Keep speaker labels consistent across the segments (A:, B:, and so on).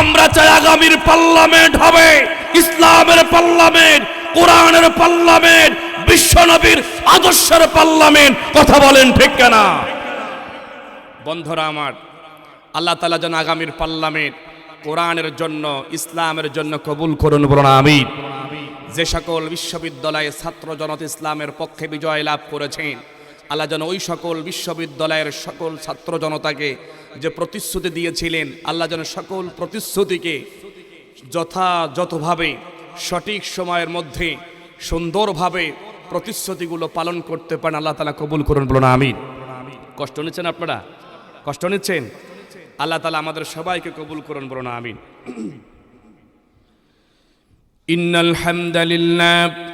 A: আমরা চাই আগামীর পার্লামেন্ট হবে। ইসলামের পার্লামেন্ট, কোরআনের পার্লামেন্ট বিশ্বনবীর আদর্শের পার্লামেন্ট। কথা বলেন ঠিক কেনা? বন্ধুরা আমার, আল্লাহ তালা যেন আগামীর পার্লামেন্ট কোরআনের জন্য, ইসলামের জন্য কবুল করুন বলুন আমি যে সকল বিশ্ববিদ্যালয়ে ছাত্র জনত ইসলামের পক্ষে বিজয় লাভ করেছেন, আল্লাহ যেন ওই সকল বিশ্ববিদ্যালয়ের সকল ছাত্র জনতাকে যে প্রতিশ্রুতি দিয়েছিলেন, আল্লাহ যেন সকল প্রতিশ্রুতিকে যথাযথভাবে সঠিক সময়ের মধ্যে সুন্দরভাবে প্রতিশ্রুতিগুলো পালন করতে পারেন, আল্লাহ তালা কবুল করুন, বলুন আমি কষ্ট নিচ্ছেন আপনারা? কষ্ট নিচ্ছেন? আল্লাহ তালা আমাদের সবাইকে কবুল করুন, বলুন আমিন। ইন্নাল হামদালিল্লাহ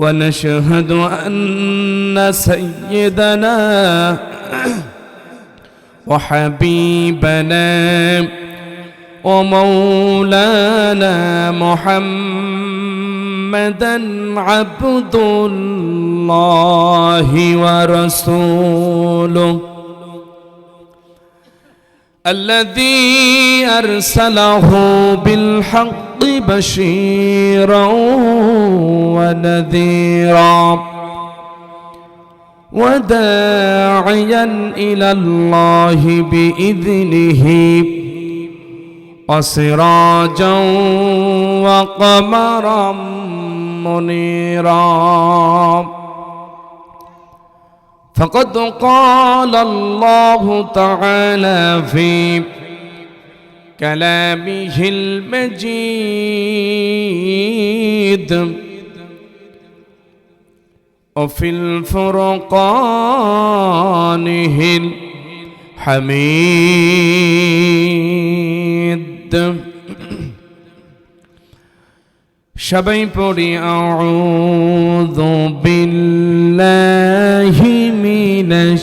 A: ونشهد أن سيدنا وحبيبنا ومولانا محمدا عبد الله ورسوله الذي أرسله بالحق بشيرا ونذيرا وداعيا إلى الله بإذنه وسراجا وقمرا منيرا. فقد قال الله تعالى في كلامه المجيد وفي الفرقانه الحميد সবাই পড়ি আউযু বিল্লাহি মিনাশ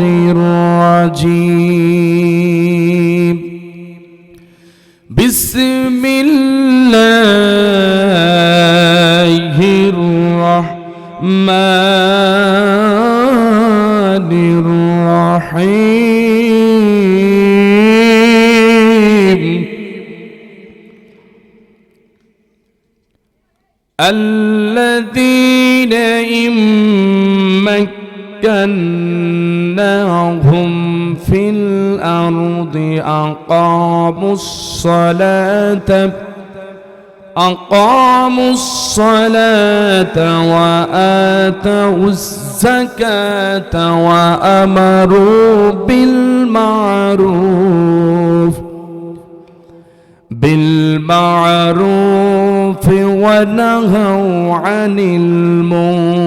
A: الرجيم. بسم الله الرحمن الرحيم. الذين إن مكناهم في الأرض أقاموا الصلاة أقاموا الصلاة وآتوا الزكاة وأمروا بالمعروف بالمعروف ونهوا عن المنكر.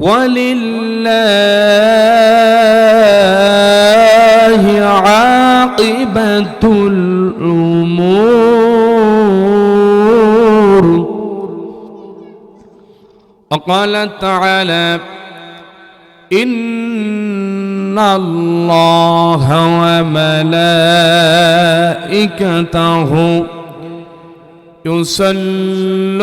A: ولله عاقبة الأمور. وقال تعالى إن الله وملائكته يصلون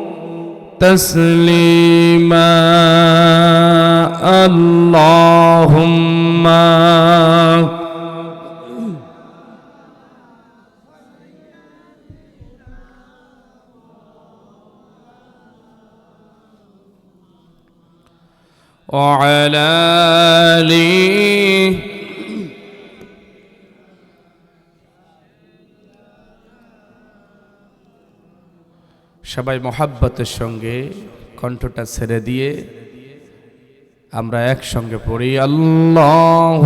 B: تسليما. اللهم وعلى آله সবাই মহাব্বতের সঙ্গে কণ্ঠটা ছেড়ে দিয়ে আমরা একসঙ্গে পড়ি আল্লাহ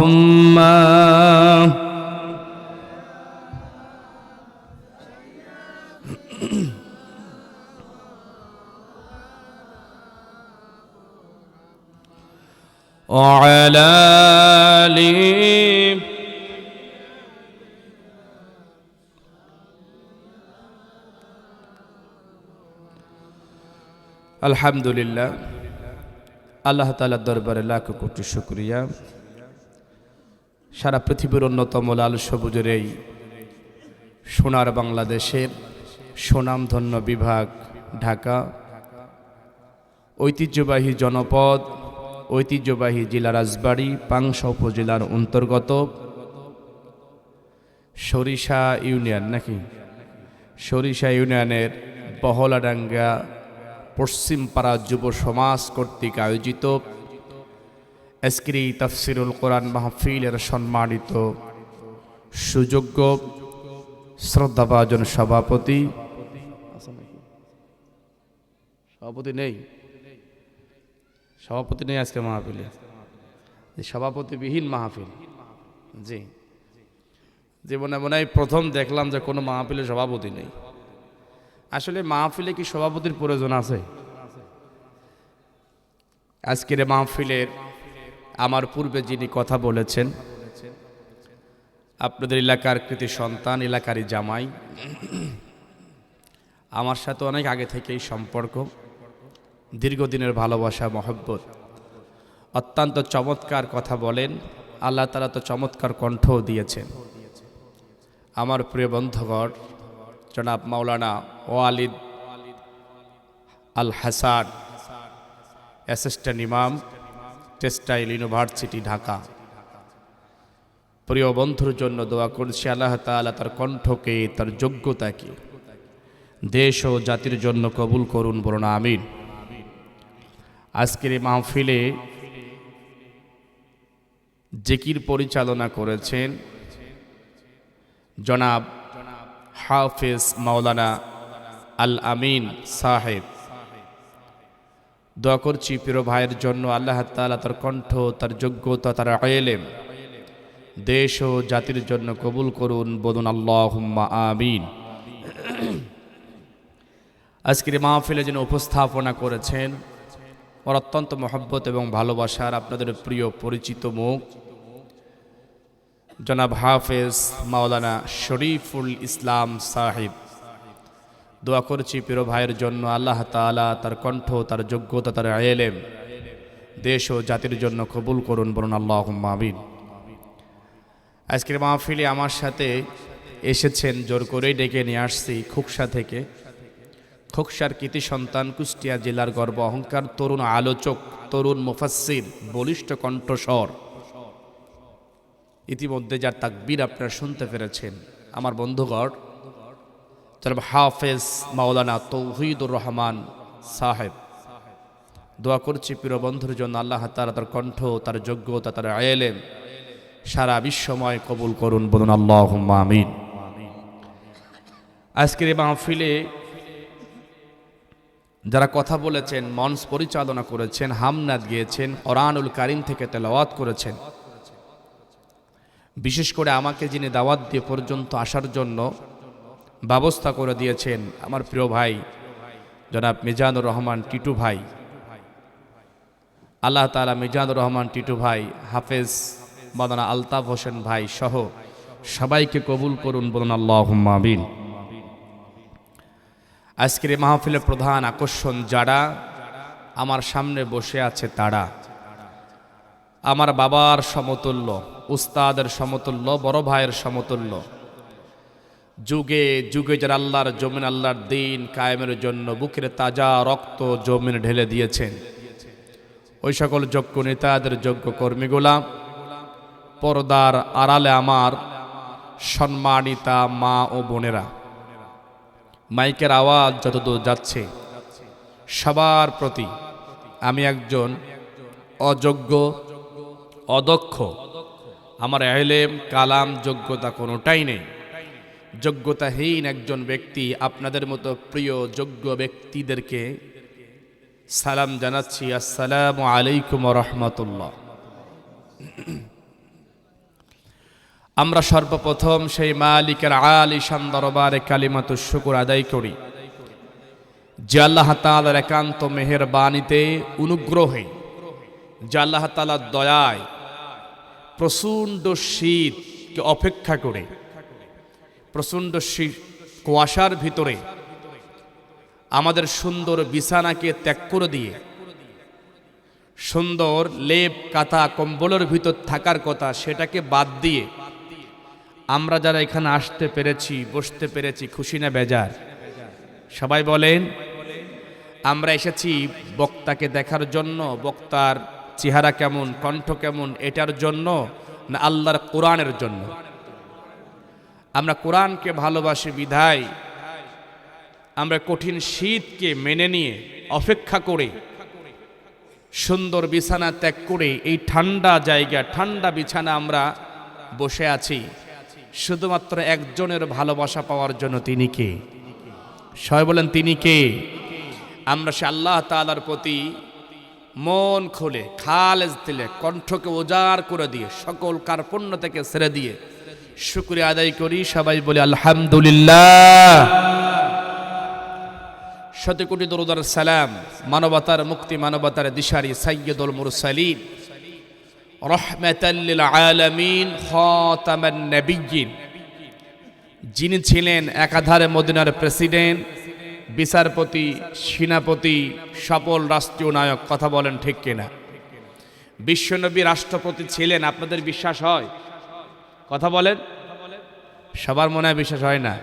B: وعلى آله আলহামদুলিল্লাহ, আল্লাহ তালার দরবারে লাখ কোটি শুক্রিয়া। সারা পৃথিবীর অন্যতম লাল সবুজের এই সোনার বাংলাদেশের সুনামধন্য বিভাগ ঢাকা। ঐতিহ্যবাহী জনপদ, ঐতিহ্যবাহী জেলা রাজবাড়ী, পাংশা উপজেলার অন্তর্গত সরিষা ইউনিয়ন নাকি? সরিষা ইউনিয়নের বহলাডাঙ্গা পশ্চিমপাড়া যুব সমাজ কর্তৃক আয়োজিত এসক্রি তফসিরুল কোরআন মাহফিলের সম্মানিত সুযোগ্য শ্রদ্ধাভাজন সভাপতি। সভাপতি নেই। সভাপতি নেই আজকে মাহফিলে। সভাপতিবিহীন মাহফিল। জি। জীবনে মনে হয় প্রথম দেখলাম যে কোনো মাহফিলে সভাপতি নেই। আসলে মাহফিলে কি সভাপতির প্রয়োজন আছে? আজকের মাহফিলের আমার পূর্বে যিনি কথা বলেছেন, আপনাদের এলাকার কৃতি সন্তান, এলাকারই জামাই, আমার সাথে অনেক আগে থেকেই সম্পর্ক, দীর্ঘদিনের ভালোবাসা, মহব্বত, অত্যন্ত চমৎকার কথা বলেন, আল্লাহ তালা তো চমৎকার কণ্ঠও দিয়েছেন। আমার প্রিয় বন্ধুগণ জনাব মাওলানা ওয়ালিদ আল হাসান অ্যাসিস্ট্যান্ট ইমাম, টেক্সটাইল ইউনিভার্সিটি, ঢাকা। প্রিয় বন্ধুর জন্য দোয়া করছি আল্লাহ তালা তার কণ্ঠকে, তার যোগ্যতাকে দেশ ও জাতির জন্য কবুল করুন বলুন, আমিন। আজকের এই মাহফিলে জেকির পরিচালনা করেছেন জনাব হাফিজ মাওলানা আল আমিন সাহেব। দোয়া করছি প্রিয় ভাইয়ের জন্য আল্লাহ তালা তার কণ্ঠ, তার যোগ্যতা, তার আয়েলেম দেশ ও জাতির জন্য কবুল করুন, বলুন আল্লাহ আমিন। আজকের মাহফিলে যিনি উপস্থাপনা করেছেন, ওর অত্যন্ত মহব্বত এবং ভালোবাসার আপনাদের প্রিয় পরিচিত মুখ জনাব হাফেজ মাওলানা শরীফুল ইসলাম সাহিব। দোয়া করছি প্রিয় ভাইয়ের জন্য আল্লাহ তালা তার কণ্ঠ, তার যোগ্যতা, তার আয়েলেম দেশ ও জাতির জন্য কবুল করুন বলুন আল্লাহ মাবিন আজকের মাহফিলে আমার সাথে এসেছেন, জোর করেই ডেকে নিয়ে আসছি খুকসা থেকে। খোকসার কৃতি সন্তান কুষ্টিয়া জেলার গর্ব অহংকার তরুণ আলোচক, তরুণ মুফাসির বলিষ্ঠ কণ্ঠস্বর। ইতিমধ্যে যার তাকবীর আপনারা শুনতে পেরেছেন, আমার বন্ধুগণ। জনাব হাফেজ মাওলানা তৌহিদুর রহমান সাহেব। দোয়া করছি প্রিয় বন্ধুর জন্য আল্লাহ তারা তার কণ্ঠ, তার যোগ্যতা, তার আয়েলেম সারা বিশ্বময় কবুল করুন বলুন আল্লাহ আমিন। আজকের এই মাহফিলে যারা কথা বলেছেন, মঞ্চ পরিচালনা করেছেন, হামনাদ গিয়েছেন, কোরআনুল কারিম থেকে তেলাওয়াত করেছেন বিশেষ করে আমাকে যিনি দাওয়াত দিয়ে পর্যন্ত আসার জন্য ব্যবস্থা করে দিয়েছেন আমার প্রিয় ভাই, জনাব মিজানুর রহমান টিটু ভাই। আল্লাহ তালা মিজানুর রহমান টিটু ভাই, হাফেজ মাদানা আলতাফ হোসেন ভাই সহ সবাইকে কবুল করুন বলুন আল্লাহ আমিন। আজকের এই মাহফিলের প্রধান আকর্ষণ যারা, আমার সামনে বসে আছে তারা। আমার বাবার সমতুল্য। উস্তাদের সমতুল্য, বড় ভাইয়ের সমতুল্য। যুগে যুগে যারা আল্লাহর জমিন, আল্লাহর দিন কায়েমের জন্য বুকের তাজা রক্ত জমিন ঢেলে দিয়েছেন। ওই সকল যোগ্য নেতাদের যোগ্য কর্মীগুলা, পর্দার আড়ালে আমার সম্মানিতা মা ও বোনেরা, মাইকের আওয়াজ যতদূর যাচ্ছে, সবার প্রতি আমি একজন অযোগ্য, অদক্ষ আমার এলেম কালাম যোগ্যতা কোনোটাই নেই। যোগ্যতাহীন একজন ব্যক্তি আপনাদের মতো প্রিয় যোগ্য ব্যক্তিদেরকে সালাম জানাচ্ছি। আসসালামু আলাইকুম রহমতুল্লাহ। আমরা সর্বপ্রথম সেই মালিকের আলিশান দরবারে কালিমাত শুকুর আদায় করি। যে আল্লাহ তালার একান্ত মেহের বাণীতে অনুগ্রহে, যে আল্লাহ তালার দয়ায় প্রচণ্ড শীতকে অপেক্ষা করে, প্রচণ্ড শীত কুয়াশার ভিতরে আমাদের সুন্দর বিছানাকে ত্যাগ করে দিয়ে, সুন্দর লেপ কাতা কম্বলের ভিতর থাকার কথা সেটাকে বাদ দিয়ে আমরা যারা এখানে আসতে পেরেছি, বসতে পেরেছি, খুশি না বেজার, সবাই বলেন, আমরা এসেছি বক্তাকে দেখার জন্য, বক্তার চেহারা কেমন, কণ্ঠ কেমন, এটার জন্য না আল্লাহর কোরআনের জন্য? আমরা কোরআনকে ভালোবাসি, বিধায়। আমরা কঠিন শীতকে মেনে নিয়ে, অপেক্ষা করে, সুন্দর বিছানা ত্যাগ করে, এই ঠান্ডা জায়গা, ঠান্ডা বিছানা আমরা বসে আছি। শুধুমাত্র একজনের ভালোবাসা পাওয়ার জন্য তিনি কে? সবাই বলেন, তিনি কে? আমরা সে আল্লাহ তালার প্রতি মন খুলে, খালেজ দিলে কণ্ঠকে উজাড় করে দিয়ে, সকল কার্পণ্য থেকে ছেড়ে দিয়ে, শুক্রিয়া আদায় করি। সবাই বলে, আলহামদুলিল্লাহ। কোটি দরুদার সালাম, মানবতার মুক্তি, মানবতার দিশারি সাইয়দুল মুরসালিন। রহমাতাল্লিল আলামিন, খাতামান নবিয়্যিন। যিনি ছিলেন একাধারে মদিনার প্রেসিডেন্ট বিচারপতি, সেনাপতি, সফল রাষ্ট্রীয় নায়ক কথা বলেন ঠিক কিনা? বিশ্বনবী রাষ্ট্রপতি ছিলেন, আপনাদের বিশ্বাস হয়? কথা বলেন। সবার মনে হয় বিশ্বাস হয় না।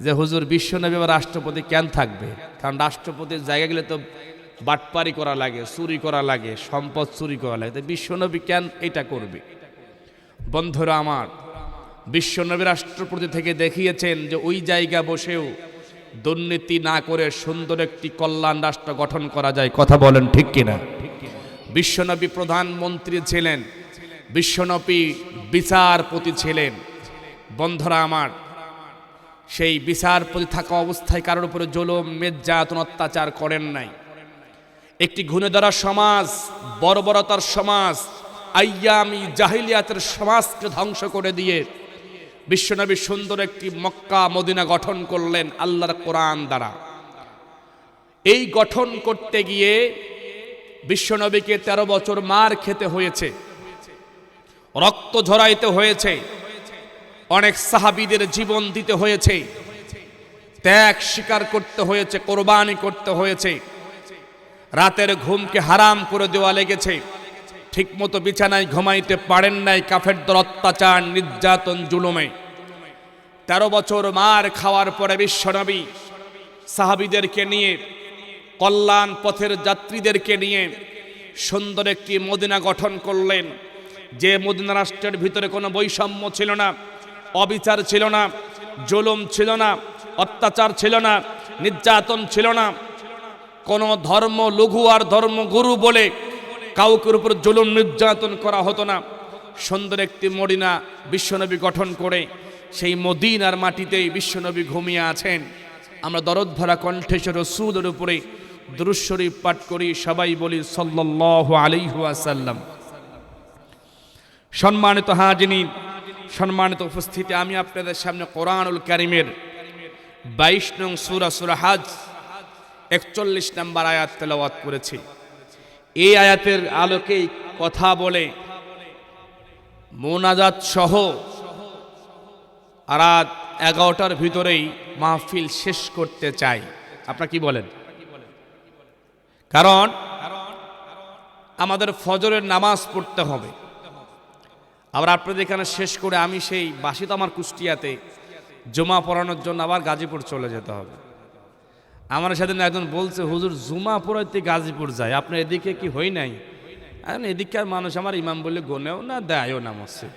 B: যে হুজুর বিশ্বনবী বা রাষ্ট্রপতি কেন থাকবে? কারণ রাষ্ট্রপতির জায়গা গেলে তো বাটপারি করা লাগে, চুরি করা লাগে, সম্পদ চুরি করা লাগে। বিশ্বনবী কেন এটা করবে? বন্ধুরা আমার, বিশ্বনবী রাষ্ট্রপতি থেকে দেখিয়েছেন যে ওই জায়গা বসেও দুর্নীতি না করে সুন্দর একটি কল্যাণ রাষ্ট্র গঠন করা যায়, কথা বলেন ঠিক কিনা? বিশ্বনবী প্রধানমন্ত্রী ছিলেন, বিশ্বনবী বিচারপতি ছিলেন। বন্ধুরা আমার, সেই বিচারপতি থাকা অবস্থায় কারোর উপরে জুলুম, নির্যাতন, অত্যাচার করেন নাই। একটি ঘুণেধরা সমাজ, বর্বরতার সমাজ, আইয়ামি জাহিলিয়াতের সমাজকে ধ্বংস করে দিয়ে বিশ্বনবী সুন্দর একটি মক্কা মদিনা গঠন করলেন আল্লাহর কোরআন দ্বারা। এই গঠন করতে গিয়ে বিশ্বনবীকে ১৩ বছর মার খেতে হয়েছে, রক্ত ঝরাইতে হয়েছে, অনেক সাহাবিদের জীবন দিতে হয়েছে, ত্যাগ স্বীকার করতে হয়েছে, কোরবানি করতে হয়েছে, রাতের ঘুমকে হারাম করে দেওয়া লেগেছে। ঠিকমতো বিছানায় ঘুমাইতে পারেন নাই কাফের কাফেরদের অত্যাচার, নির্যাতন, জুলুমে। তেরো বছর মার খাওয়ার পরে বিশ্বনবী সাহাবিদেরকে নিয়ে, কল্যাণ পথের যাত্রীদেরকে নিয়ে সুন্দর একটি মদিনা গঠন করলেন। যে মদিনা রাষ্ট্রের ভিতরে কোনো বৈষম্য ছিল না, অবিচার ছিল না, জুলুম ছিল না, অত্যাচার ছিল না, নির্যাতন ছিল না। কোনো ধর্ম, লঘু আর ধর্ম গুরু বলে কাউকের উপর জুলুম নির্যাতন করা হতো না। সুন্দর একটি মদিনা বিশ্বনবী গঠন করে, সেই মদিনার মাটিতেই বিশ্বনবী ঘুমিয়ে আছেন। আমরা দরদ ভরা কণ্ঠেশ্বর রসুলের উপরে দুরুশ্বরী পাঠ করি, সবাই বলি সাল্লাহ আলিহাসাল্লাম সম্মানিত হাজিনী সম্মানিত উপস্থিতি, আমি আপনাদের সামনে কোরআনুল কারিমের বাইশ নং সুরা সুরা হাজ একচল্লিশ নম্বর আয়াত তেলাওয়াত করেছি। এই আয়াতের আলোকেই কথা বলে মোনাজাত সহ রাত এগারোটার ভিতরেই মাহফিল শেষ করতে চাই। আপনারা কি বলেন? কারণ আমাদের ফজরের নামাজ পড়তে হবে। আবার আপনাদের এখানে শেষ করে আমি সেই বাসিত আমার কুষ্টিয়াতে জমা পড়ানোর জন্য আবার গাজীপুর চলে যেতে হবে। আমার সেদিন একজন বলছে, হুজুর, জুমা পড়াইতে গাজীপুর যায়, আপনার এদিকে কি হই নাই? এদিককার মানুষ আমার ইমাম বলে গোনেও না, দেয়ও না মসজিদ।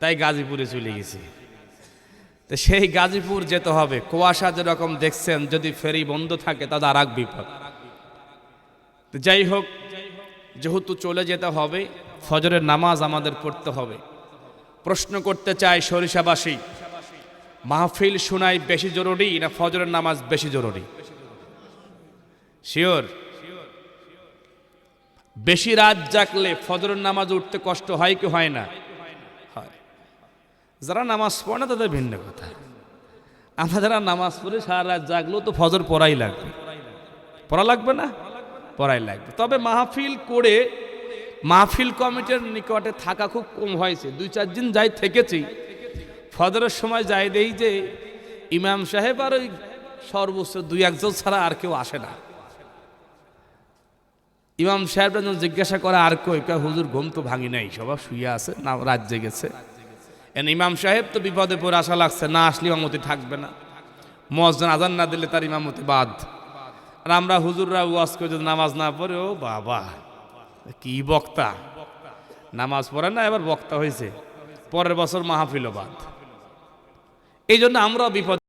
B: তাই গাজীপুরে চলে গেছি। তো সেই গাজীপুর যেতে হবে। কুয়াশা যেরকম দেখছেন, যদি ফেরি বন্ধ থাকে তাদের আর এক বিপদ। তো যাই হোক, যেহেতু চলে যেতে হবে, ফজরের নামাজ আমাদের পড়তে হবে। প্রশ্ন করতে চাই সরিষাবাসী মাহফিল শোনাই বেশি জরুরি না ফজরের নামাজ বেশি জরুরি? শিওর বেশি রাত জাগলে ফজরের নামাজ উঠতে কষ্ট হয় কি হয় না? হয়। যারা নামাজ পড়ে না, তাদের ভিন্ন কথা। আমরা যারা নামাজ পড়ে সারা রাত জাগলেও তো ফজর পড়াই লাগবে। পড়া লাগবে না? পড়াই লাগবে। তবে মাহফিল করে, মাহফিল কমিটির নিকটে থাকা খুব কম হয়েছে। দুই চার দিন যাই থেকেছি ফজরের সময় যাই দেই যে ইমাম সাহেব আর ওই সর্বোচ্চ দুই একজন ছাড়া আর কেউ আসে না। ইমাম সাহেবরা যখন জিজ্ঞাসা করে, আর কই? হুজুর, ঘুম তো ভাঙি নাই, সবাই শুয়ে আছে, না, রাত জেগেছে। এন ইমাম সাহেব তো বিপদে পড়ে আসা লাগছে, না আসলে ইমামতি থাকবে না। মসজিদ আজান না দিলে তার ইমামতি বাদ। আর আমরা হুজুররা ওয়াজ করে, যদি নামাজ না পড়ে, ও বাবা, কি বক্তা। নামাজ পড়ে না, এবার বক্তা হয়েছে। পরের বছর মাহফিল বাদ। এই জন্য আমরা বিপদ